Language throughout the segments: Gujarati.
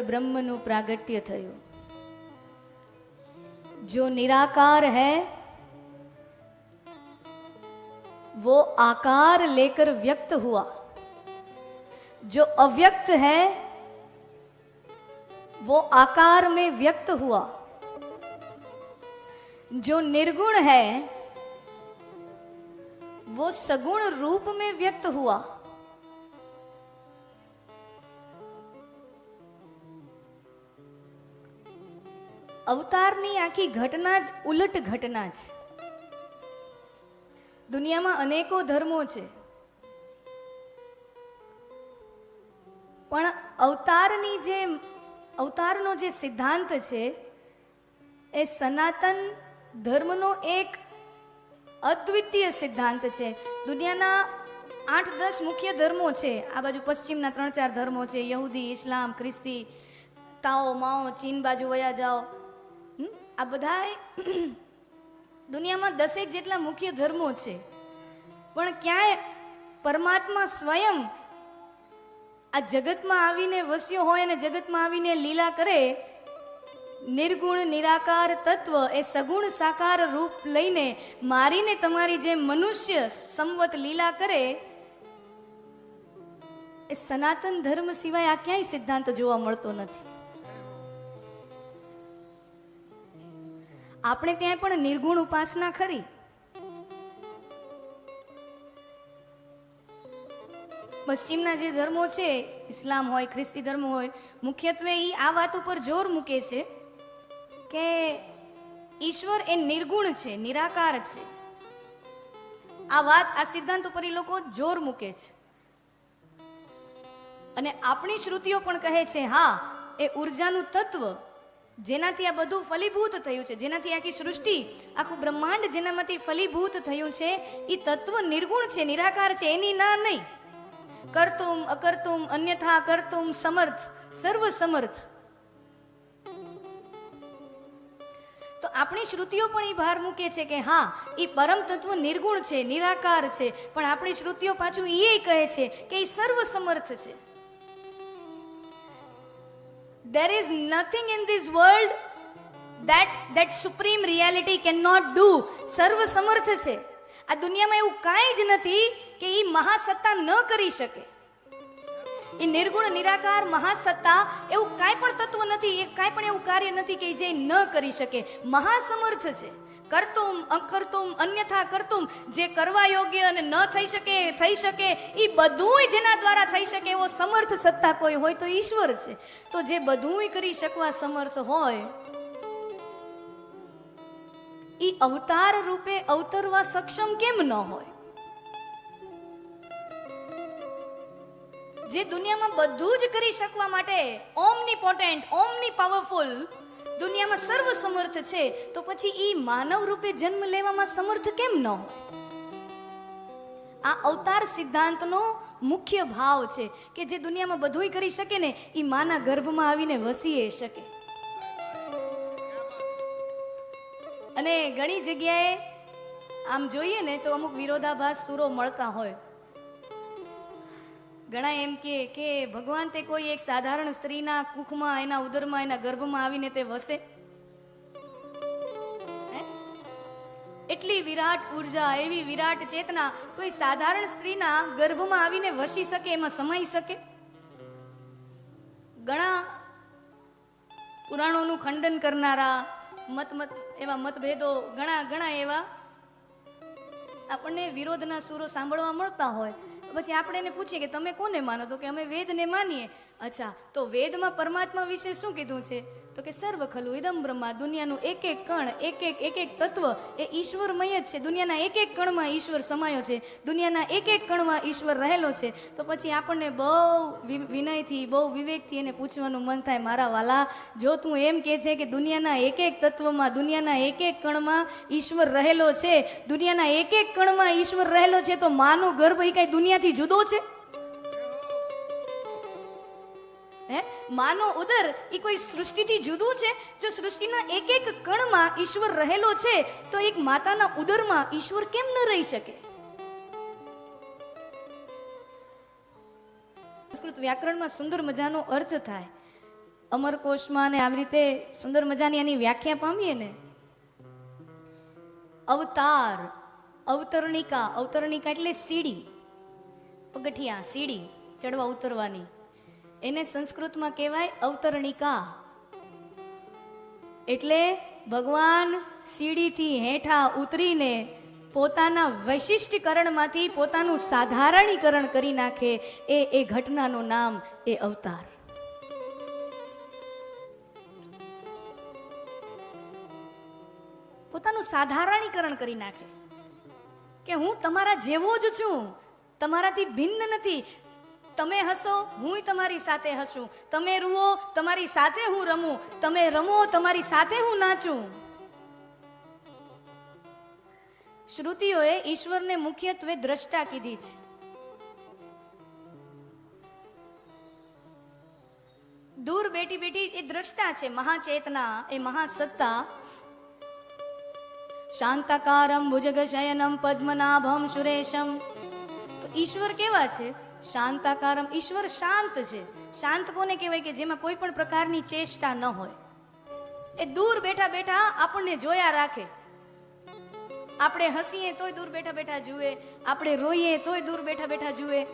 ब्रह्म नु प्रागट्य थयो। जो निराकार है, वो आकार लेकर व्यक्त हुआ। जो अव्यक्त है, वो आकार में व्यक्त हुआ। जो निर्गुण है, वो सगुण रूप में व्यक्त हुआ। અવતારની આખી ઘટના જ ઉલટ ઘટના છે. દુનિયામાં અનેકો ધર્મો છે. પણ અવતારની જે અવતારનો જે સિદ્ધાંત છે, એ સનાતન ધર્મનો એક અદ્વિતીય સિદ્ધાંત છે. દુનિયાના આઠ દસ મુખ્ય ધર્મો છે. આ બાજુ પશ્ચિમના ત્રણ ચાર ધર્મો છે. યહૂદી, ઇસ્લામ, ખ્રિસ્તી, તાઓ, માઓ, ચીન બાજુ વયા જાઓ? આ બધા દુનિયામાં દસેક જેટલા મુખ્ય ધર્મો છે. પણ ક્યાંય પરમાત્મા સ્વયં આ જગતમાં આવીને વસ્યો હોય અને જગતમાં આવીને લીલા કરે, નિર્ગુણ, નિરાકાર તત્વ એ સગુણ સાકાર રૂપ લઈને મારીને તમારી જે મનુષ્ય સંવત લીલા કરે, એ સનાતન ધર્મ સિવાય આ ક્યાંય સિદ્ધાંત જોવા મળતો નથી. આપણે ત્યાં પણ નિર્ગુણ ઉપાસના ખરી પશ્ચિમના જે ધર્મો છે, ઇસ્લામ હોય, ખ્રિસ્તી ધર્મ હોય, મુખ્યત્વે એ આ વાત ઉપર જોર મૂકે છે કે ઈશ્વર એ નિર્ગુણ છે, નિરાકાર છે. આ વાત, આ સિદ્ધાંત ઉપર એ લોકો જોર મૂકે છે. અને આપણી શ્રુતિઓ પણ કહે છે, હા, એ ઉર્જાનું તત્વ જેનાથી આ બધું ફલીભૂત થયું છે, જેનાથી આખી સૃષ્ટિ, આખું બ્રહ્માંડ જેનામાંથી ફલીભૂત થયું છે એ તત્વ નિર્ગુણ છે, નિરાકાર છે, એની ના નહીં. કરતુમ, અકર્તુમ, અન્યથા કરતુમ, સમર્થ સર્વ સમર્થ તો આપણી શ્રુતિઓ પણ એ ભાર મૂકે છે કે હા એ પરમ તત્વ નિર્ગુણ છે, નિરાકાર છે, પણ આપણી શ્રુતિઓ પાછું એ કહે છે કે એ સર્વ સમર્થ છે. There is nothing in this world that that supreme reality cannot do. સર્વ સમર્થ છે આ દુનિયામાં એવું કાંઈ જ નથી કે એ મહાસત્તા ન કરી શકે. એ નિર્ગુણ, નિરાકાર મહાસત્તા એવું કાંઈ પણ તત્વ નથી, એ કાંઈ પણ એવું કાર્ય નથી કે જે ન કરી શકે. મહાસમર્થ છે. કરતુમ, અકર્તુમ, અન્યથા કરતુમ, જે કરવા યોગ્ય અને ન થઈ શકે થઈ શકે એ બધુંય જેના દ્વારા થઈ શકે એવો સમર્થ સત્તા કોઈ હોય તો ઈશ્વર છે. તો જે બધુંય કરી શકવા સમર્થ હોય એ અવતાર રૂપે અવતરવા સક્ષમ કેમ ન હોય? જે દુનિયામાં બધું જ કરી શકવા માટે ઓમની પોટેન્ટ ઓમની પાવરફુલ દુનિયામાં સર્વ સમર્થ છે, તો પછી એ માનવ રૂપે જન્મ લેવામાં સમર્થ કેમ ન હોય? આ અવતાર સિદ્ધાંતનો મુખ્ય ભાવ છે કે જે દુનિયામાં બધુંય કરી શકે ને એ માના ગર્ભમાં આવીને વસી શકે. અને ઘણી જગ્યાએ આમ જોઈએ ને, તો અમુક વિરોધાભાસ સુરો મળતા હોય. ઘણા એમ કે કે ભગવાન તે કોઈ એક સાધારણ સ્ત્રીના કુખમાં, એના ઉદરમાં, એના ગર્ભમાં આવીને તે વસે. એટલી વિરાટ ઊર્જા, એવી વિરાટ ચેતના કોઈ સાધારણ સ્ત્રીના ગર્ભમાં આવીને વસી શકે, એમાં સમાઈ શકે? ઘણા પુરાણોનું ખંડન કરનારા, મત મત, એવા મતભેદો ઘણા ઘણા એવા આપણને વિરોધના સુરો સાંભળવા મળતા હોય. પછી આપણે એને પૂછીએ કે તમે કોને માનો? તો કે અમે વેદને માનીએ. અચ્છા, તો વેદમાં પરમાત્મા વિશે શું કીધું છે? તો કે સર્વ ખલુ ઇદમ બ્રહ્મા, દુનિયાનું એક એક કણ એક એક એક એક તત્વ એ ઈશ્વરમય જ છે. દુનિયાના એક એક કણમાં ઈશ્વર સમાયો છે. દુનિયાના એક એક કણમાં ઈશ્વર રહેલો છે. તો પછી આપણને બહુ વિનયથી, બહુ વિવેકથી એને પૂછવાનું મન થાય, મારા વાલા, જો તું એમ કે છે કે દુનિયાના એક એક તત્વમાં, દુનિયાના એક એક કણમાં ઈશ્વર રહેલો છે, દુનિયાના એક એક કણમાં ઈશ્વર રહેલો છે, તો માનો ગર્ભ એ કાંઈ દુનિયાથી જુદો છે? હે? માનો ઉદર એ કોઈ સૃષ્ટિથી જુદું છે? જો સૃષ્ટિના એક એક કણમાં ઈશ્વર રહેલો છે, તો એક માતાના ઉદરમાં ઈશ્વર કેમ ન રહી શકે? સંસ્કૃત વ્યાકરણમાં સુંદર મજાનો અર્થ થાય. અમરકોશમાં ને આવી રીતે સુંદર મજાની એની વ્યાખ્યા પામીએ ને? અવતાર, અવતરણિકા અવતરણિકા એટલે સીડી. પગઠિયા સીડી, ચડવા ઉતરવાની. એને સંસ્કૃતમાં કહેવાય અવતરણિકા. એટલે ભગવાન સીડીથી હેઠા ઉતરીને પોતાના વૈશિષ્ટીકરણમાંથી પોતાનું સાધારણીકરણ કરી નાખે એ એ ઘટનાનું નામ એ અવતાર. પોતાનું સાધારણીકરણ કરી નાખે. કે હું તમારા જેવો જ છું. તમારાથી ભિન્ન નથી. તમે હસો હું તમારી સાથે હસું તમે રૂઓ, તમારી સાથે હું રમું. તમે રમો, તમારી સાથે હું નાચું. શ્રુતિઓએ ઈશ્વરને મુખ્યત્વે દ્રષ્ટા કીધી છે. દૂર બેઠી બેઠી એ દ્રષ્ટા છે, મહાચેતના, એ મહાસત્તા. શાંતાકારમ ભુજગશયનમ પદ્મનાભમ સુરેશમ. તો ઈશ્વર કેવા છે? શાંતાકારમ ઈશ્વર શાંત છે. શાંત કોને કહેવાય કે જેમાં કોઈ પણ પ્રકારની ચેષ્ટા ન હોય. એ દૂર બેઠા બેઠા આપણને જોયા રાખે. આપણે હસીએ તોય દૂર બેઠા બેઠા જુએ. આપણે રોઈએ તોય દૂર બેઠા બેઠા જુએ.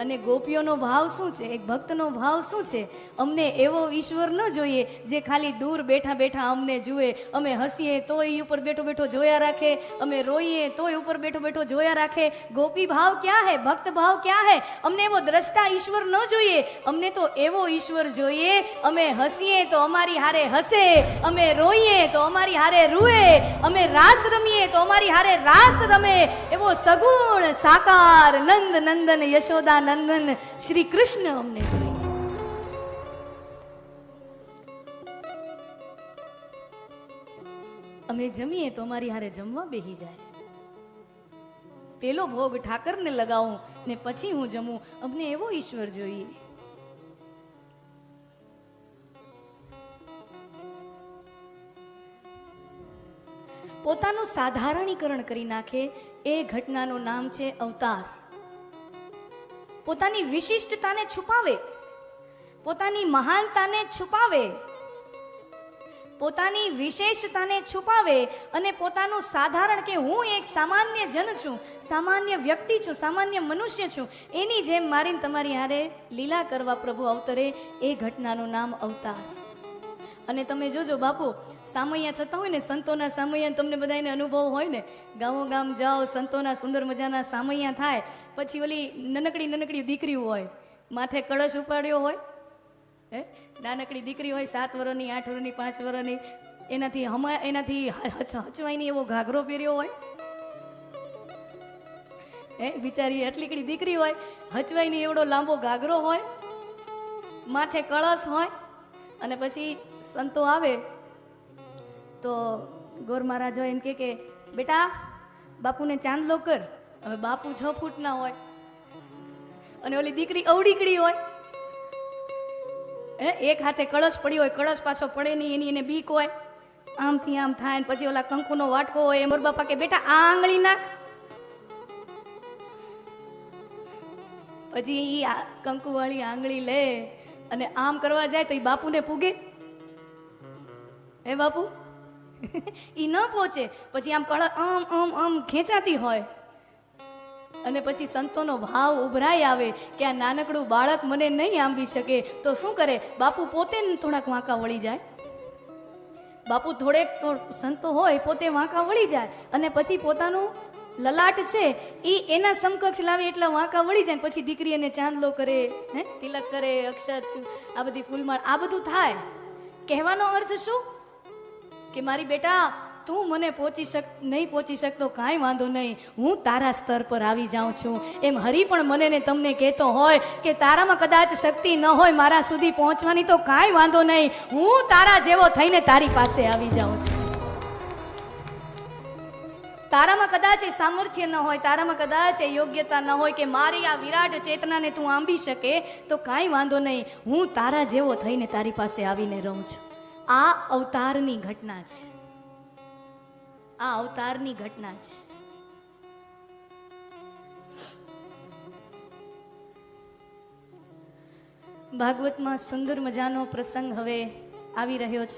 અને ગોપીઓનો ભાવ શું છે? એક ભક્તનો ભાવ શું છે? અમને એવો ઈશ્વર ન જોઈએ જે ખાલી દૂર બેઠા બેઠા અમને જુએ. અમે હસીએ તોય ઉપર બેઠો બેઠો જોયા રાખે. અમે રોઈએ તોય ઉપર બેઠો બેઠો જોયા રાખે. ગોપી ભાવ ક્યાં હે? ભક્ત ભાવ ક્યાં હે? અમને એવો દ્રષ્ટા ઈશ્વર ન જોઈએ. અમને તો એવો ઈશ્વર જોઈએ. અમે હસીએ તો અમારી હારે હસે. અમે રોઈએ તો અમારી હારે રૂએ. અમે રાસ રમીએ તો અમારી હારે રાસ રમે. એવો સગુણ, સાકાર, નંદ નંદન યશોદા નંદન શ્રી કૃષ્ણ અમને જોઈએ. અમે જમીએ તો અમારી હારે જમવા બેહી જાય. પેલો ભોગ ઠાકરને લગાવું ને પછી હું જમું. અમને એવો ઈશ્વર જોઈએ. પોતાનું સાધારણીકરણ કરી નાખે. એ ઘટનાનું નામ છે અવતાર. પોતાની વિશિષ્ટતાને છુપાવે. પોતાની મહાનતાને છુપાવે. પોતાની વિશેષતાને છુપાવે અને પોતાનું સાધારણ કે હું એક સામાન્ય જન છું, સામાન્ય વ્યક્તિ છું, સામાન્ય મનુષ્ય છું, એની જેમ મારીને તમારી હારે લીલા કરવા પ્રભુ અવતરે એ ઘટનાનું નામ અવતાર. અને તમે જોજો બાપુ સામૈયા થતા હોય ને, સંતોના સામૈયા તમને બધાને અનુભવ હોય ને ગામો ગામ જાઓ, સંતોના સુંદર મજાના સામૈયા થાય, પછી ઓલી નનકડી નનકડી દીકરી હોય, માથે કળશ ઉપાડ્યો હોય, હે? નાનકડી દીકરી હોય, સાત વર્ષની આઠ વર્ષની પાંચ વર્ષની એનાથી હમા, એનાથી હચવાઈની એવો ઘાઘરો પહેર્યો હોય. હે? બિચારી એટલીકડી દીકરી હોય, હચવાઈની એવડો લાંબો ઘાઘરો હોય, માથે કળશ હોય, અને પછી સંતો આવે તો ગોર મહારાજો એમ કે કે, બેટા, બાપુને ચાંદલો કર. હવે બાપુ છ ફૂટના હોય અને ઓલી દીકરી અવડીકડી હોય. હે, એક હાથે કળશ પડી હોય, કળશ પાછો પડે નહીં, એની એને બીક હોય. આમથી આમ થાય ને પછી ઓલા કંકુનો વાટકો હોય, એ મોર બાપા કે બેટા, આ આંગળી નાખ. પછી એ કંકુવાળી આંગળી લે અને આમ કરવા જાય તો એ બાપુને પૂગે. હે બાપુ? ઈ ન પહોંચે. પછી આમ કળ આમ આમ આમ ખેંચાતી હોય. અને પછી સંતોનો ભાવ ઉભરાઈ આવે કે આ નાનકડું બાળક મને નહીં આંબી શકે, તો શું કરે? બાપુ પોતે થોડાક વાંકા વળી જાય. બાપુ થોડેક સંતો હોય, પોતે વાંકા વળી જાય. અને પછી પોતાનું લલાટ છે એ એના સમકક્ષ લાવે એટલા વાંકા વળી જાય પછી દીકરી એને ચાંદલો કરે, હે? તિલક કરે, અક્ષત, આ બધી ફૂલમાળ, આ બધું થાય. કહેવાનો અર્થ શું? કે મારી બેટા, તું મને પહોંચી શક, નહીં પહોંચી શકતો કાંઈ વાંધો નહીં. હું તારા સ્તર પર આવી જાઉં છું. એમ હરી પણ મને ને તમને કહેતો હોય કે તારામાં કદાચ શક્તિ ન હોય મારા સુધી પહોંચવાની તો કાંઈ વાંધો નહીં. હું તારા જેવો થઈને તારી પાસે આવી જાઉં છું. તારામાં કદાચ એ સામર્થ્ય ન હોય, તારામાં કદાચ એ યોગ્યતા ન હોય કે મારી આ વિરાટ ચેતનાને તું આંબી શકે તો કાંઈ વાંધો નહીં. હું તારા જેવો થઈને તારી પાસે આવીને રહું છું. આ અવતારની ઘટના છે. આ અવતારની ઘટના છે. ભાગવતમાં સુંદર મજાનો પ્રસંગ હવે આવી રહ્યો છે.